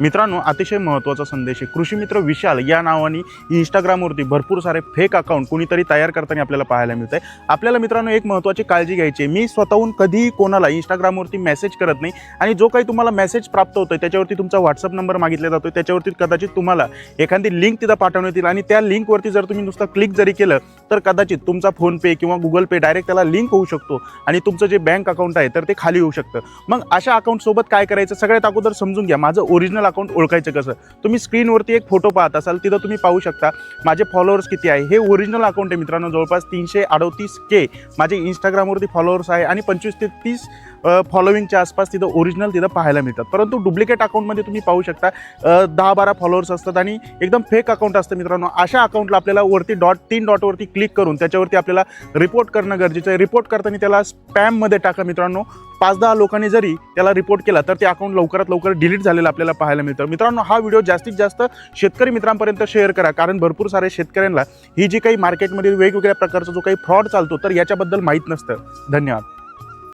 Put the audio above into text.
मित्रांनो अतिशय महत्त्वाचा संदेश आहे. कृषीमित्र विशाल या नावाने इंस्टाग्रामवरती भरपूर सारे फेक अकाउंट कोणीतरी तयार करताना आपल्याला पाहायला मिळत आहे आपल्याला मित्रांनो एक महत्त्वाची काळजी घ्यायची आहे. मी स्वतःहून कधीही कोणाला इंस्टाग्रामवरती मेसेज करत नाही. आणि जो काही तुम्हाला मेसेज प्राप्त होतोय त्याच्यावरती तुमचा व्हॉट्सअप नंबर मागितला जातो त्याच्यावरती कदाचित तुम्हाला एखादी लिंक तिथं पाठवण्यात येईल. आणि त्या लिंकवरती जर तुम्ही नुसतं क्लिक जरी केलं तर कदाचित तुमचा फोनपे किंवा गुगल पे डायरेक्ट त्याला लिंक होऊ शकतो. आणि तुमचं जे बँक अकाउंट आहे तर ते खाली होऊ शकतं. मग अशा अकाउंटसोबत काय करायचं सगळ्यात अगोदर समजून घ्या. माझं ओरिजिनल अकाउंट ओळखायचं कसं? तुम्ही स्क्रीनवरती एक फोटो पाहत असाल तिथं तुम्ही पाहू शकता माझे फॉलोअर्स किती आहे? हे ओरिजिनल अकाउंट आहे मित्रांनो जवळपास तीनशे अडतीस के माझे इंस्टाग्रामवरती फॉलोअर्स आहे आणि पंचवीस ते तीस फॉलोविंगच्या आसपास तिथं ओरिजिनल तिथं पाहायला मिळतात. परंतु डुप्लिकेट अकाउंटमध्ये तुम्ही पाहू शकता दहा बारा फॉलोअर्स असतात आणि एकदम फेक अकाउंट असतं मित्रांनो. अशा अकाउंटला आपल्याला वरती डॉट तीन डॉटवरती क्लिक करून त्याच्यावरती आपल्याला रिपोर्ट करणं गरजेचं आहे. रिपोर्ट करताना त्याला स्पॅममध्ये टाका मित्रांनो. पाच दहा लोकांनी जरी त्याला रिपोर्ट केला तर ते अकाउंट लवकरात लवकर डिलीट झालेलं आपल्याला पाहायला मिळतं. मित्रांनो हा व्हिडिओ जास्तीत जास्त शेतकरी मित्रांपर्यंत शेअर करा कारण भरपूर सारे शेतकऱ्यांना ही जी काही मार्केटमध्ये वेगवेगळ्या प्रकारचा जो काही फ्रॉड चालतो तर याच्याबद्दल माहीत नसतं. धन्यवाद.